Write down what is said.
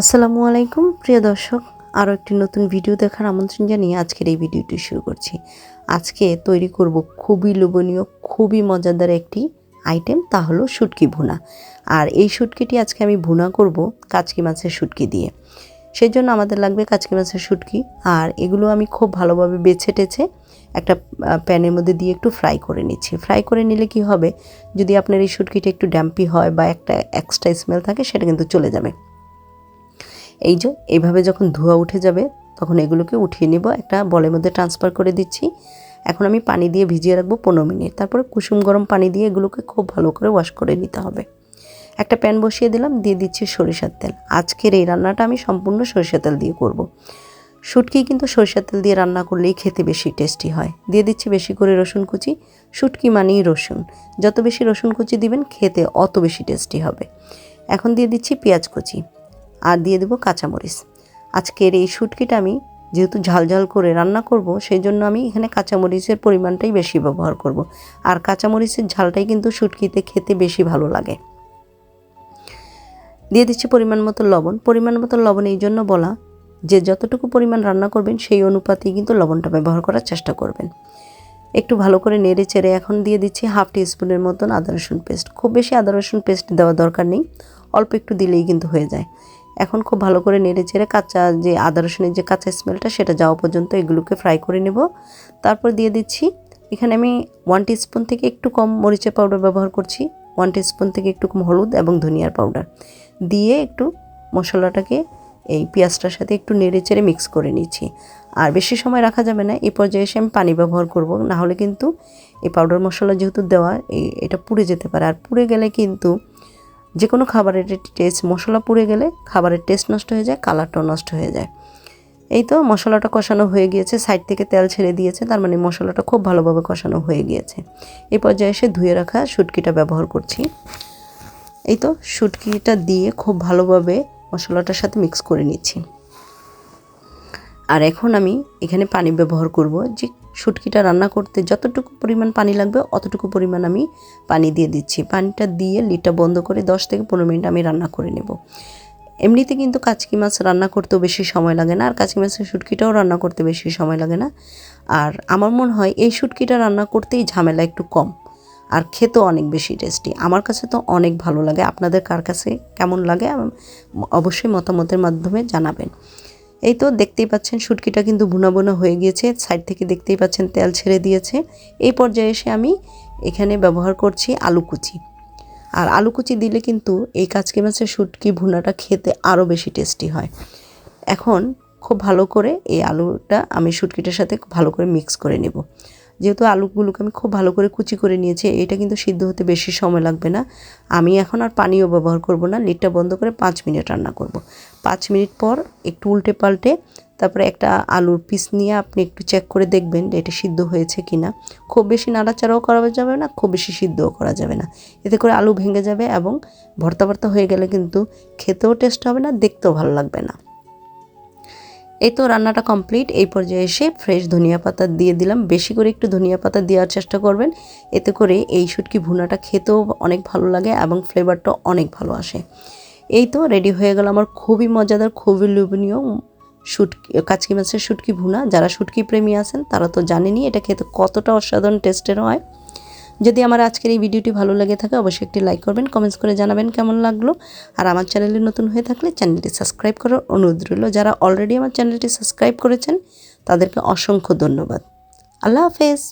আসসালামু আলাইকুম, প্রিয় দর্শক। আরও একটি নতুন ভিডিও দেখার আমন্ত্রণ জানিয়ে আজকের এই ভিডিওটি শুরু করছি। আজকে তৈরি করব খুবই লোভনীয়, খুবই মজাদার একটি আইটেম, তা হলো শুটকি ভুনা। আর এই শুটকিটি আজকে আমি ভুনা করব কাচকি মাছের শুটকি দিয়ে। সেই জন্য আমাদের লাগবে কাচকি মাছের শুটকি, আর এগুলো আমি খুব ভালোভাবে বেছে টেছে একটা প্যানের মধ্যে দিয়ে একটু ফ্রাই করে নিচ্ছি। ফ্রাই করে নিলে কি হবে? যদি আপনার এই শুটকিটা একটু ড্যাম্পি হয় বা একটা এক্সট্রা স্মেল থাকে, সেটা কিন্তু চলে যাবে। এই যে, এইভাবে যখন ধোয়া উঠে যাবে, তখন এগুলোকে উঠিয়ে নেব, একটা বলের মধ্যে ট্রান্সফার করে দিচ্ছি। এখন আমি পানি দিয়ে ভিজিয়ে রাখব পনেরো মিনিট। তারপরে কুসুম গরম পানি দিয়ে এগুলোকে খুব ভালো করে ওয়াশ করে নিতে হবে। একটা প্যান বসিয়ে দিলাম, দিয়ে দিচ্ছি সরিষার তেল। আজকের এই রান্নাটা আমি সম্পূর্ণ সরিষার তেল দিয়ে করব। শুটকি কিন্তু সরিষার তেল দিয়ে রান্না করলেই খেতে বেশি টেস্টি হয়। দিয়ে দিচ্ছি বেশি করে রসুন কুচি। শুটকি মানেই রসুন। যত বেশি রসুন কুচি দিবেন, খেতে অত বেশি টেস্টি হবে। এখন দিয়ে দিচ্ছি পেঁয়াজ কুচি। আর দিয়ে দেবো কাঁচামরিচ। আজকের এই শুটকিটা আমি যেহেতু ঝাল ঝাল করে রান্না করব সেই জন্য আমি এখানে কাঁচামরিচের পরিমাণটাই বেশি ব্যবহার করব। আর কাঁচামরিচের ঝালটাই কিন্তু শুটকিতে খেতে বেশি ভালো লাগে। দিয়ে দিচ্ছি পরিমাণ মতো লবণ। পরিমাণ মতো লবণ এই জন্য বলা যে যতটুকু পরিমাণ রান্না করবেন, সেই অনুপাতেই কিন্তু লবণটা ব্যবহার করার চেষ্টা করবেন। একটু ভালো করে নেড়ে চেড়ে এখন দিয়ে দিচ্ছি হাফ টি স্পুনের মতন আদা রসুন পেস্ট। খুব বেশি আদা রসুন পেস্ট দেওয়া দরকার নেই, অল্প একটু দিলেই কিন্তু হয়ে যায়। এখন খুব ভালো করে নেড়ে চেড়ে কাঁচা যে আদা রসুনের যে কাঁচা স্মেলটা সেটা যাওয়া পর্যন্ত এগুলোকে ফ্রাই করে নেব। তারপর দিয়ে দিচ্ছি, এখানে আমি ওয়ান স্পুন থেকে একটু কম মরিচের পাউডার ব্যবহার করছি ওয়ান স্পুন থেকে একটু কম হলুদ এবং ধনিয়ার পাউডার দিয়ে একটু মশলাটাকে, এই পেঁয়াজটার সাথে একটু নেড়ে চেড়ে মিক্স করে নিচ্ছি। আর বেশি সময় রাখা যাবে না এই পর্যায়ে এসে আমি পানি ব্যবহার করব না হলে কিন্তু এই পাউডার মশলা যেহেতু দেওয়া এটা পুড়ে যেতে পারে। আর পুড়ে গেলে কিন্তু যে কোনো খাবারের টেস্ট মশলা পুড়ে গেলে খাবারের টেস্ট নষ্ট হয়ে যায় কালারটাও নষ্ট হয়ে যায়। এই তো মশলাটা কষানো হয়ে গিয়েছে সাইড থেকে তেল ছেড়ে দিয়েছে, তার মানে মশলাটা খুব ভালোভাবে কষানো হয়ে গিয়েছে। এই পর্যায়ে এসে ধুয়ে রাখা শুটকিটা ব্যবহার করছি। এই তো শুটকিটা দিয়ে খুব ভালোভাবে মশলাটার সাথে মিক্স করে নিচ্ছি। আর এখন আমি এখানে পানি ব্যবহার করব যে শুটকিটা রান্না করতে যতটুকু পরিমাণ পানি লাগবে, অতটুকু পরিমাণ আমি পানি দিয়ে দিচ্ছি। পানিটা দিয়ে লিডটা বন্ধ করে দশ থেকে পনেরো মিনিট আমি রান্না করে নেব। এমনিতে কিন্তু কাচকি মাছ রান্না করতেও বেশি সময় লাগে না, আর কাচকি মাছের শুটকিটাও রান্না করতে বেশি সময় লাগে না। আর আমার মনে হয় এই শুটকিটা রান্না করতেই ঝামেলা একটু কম, আর খেতেও অনেক বেশি টেস্টি আমার কাছে তো অনেক ভালো লাগে। আপনাদের কার কাছে কেমন লাগে অবশ্যই মতামতের মাধ্যমে জানাবেন। এই তো দেখতেই পাচ্ছেন শুটকিটা কিন্তু বোনা ভুনা হয়ে গিয়েছে। সাইড থেকে দেখতেই পাচ্ছেন তেল ছেড়ে দিয়েছে। এই পর্যায়ে এসে আমি এখানে ব্যবহার করছি আলু কুচি। আর আলু কুচি দিলে কিন্তু এই কাচকি মাছের শুটকি ভুনাটা খেতে আরও বেশি টেস্টি হয়। এখন খুব ভালো করে এই আলুটা আমি শুটকিটার সাথে ভালো করে মিক্স করে নেব। যেহেতু আলুগুলোকে আমি খুব ভালো করে কুচি করে নিয়েছি, এটা কিন্তু সিদ্ধ হতে বেশি সময় লাগবে না। আমি এখন আর পানিও ব্যবহার করব না, লিডটা বন্ধ করে পাঁচ মিনিট রান্না করব। পাঁচ মিনিট পর একটু উল্টে পাল্টে তারপরে একটা আলুর পিস নিয়ে আপনি একটু চেক করে দেখবেন এটা সিদ্ধ হয়েছে কি না খুব বেশি নাড়াচাড়াও করা যাবে না, খুব বেশি সিদ্ধও করা যাবে না। এতে করে আলু ভেঙে যাবে এবং ভর্তা ভর্তা হয়ে গেলে কিন্তু খেতেও টেস্ট হবে না, দেখতেও ভালো লাগবে না। এই তো রান্নাটা কমপ্লিট এই পর্যায়ে এসে ফ্রেশ ধনিয়া পাতা দিয়ে দিলাম। বেশি করে একটু ধনিয়া পাতা দেওয়ার চেষ্টা করবেন। এতে করে এই শুটকি ভুনাটা খেতেও অনেক ভালো লাগে এবং ফ্লেভারটাও অনেক ভালো আসে। এই তো রেডি হয়ে গেল আমার খুবই মজাদার, খুবই লোভনীয় শুটকি, কাচকি মাছের শুটকি ভুনা। যারা শুটকি প্রেমী আছেন, তারা তো জানেনি এটা খেতে কতটা অসাধারণ টেস্টের হয়। যদি আমার আজকের এই ভিডিওটি ভালো লাগে থাকে, অবশ্যই একটি লাইক করবেন কমেন্টস করে জানাবেন কেমন লাগল। আর আমার চ্যানেলে নতুন হয়ে থাকলে চ্যানেলটি সাবস্ক্রাইব করার অনুরোধ রইল। যারা অলরেডি আমার চ্যানেলটি সাবস্ক্রাইব করেছেন, তাদেরকে অসংখ্য ধন্যবাদ। আল্লাহ হাফেজ।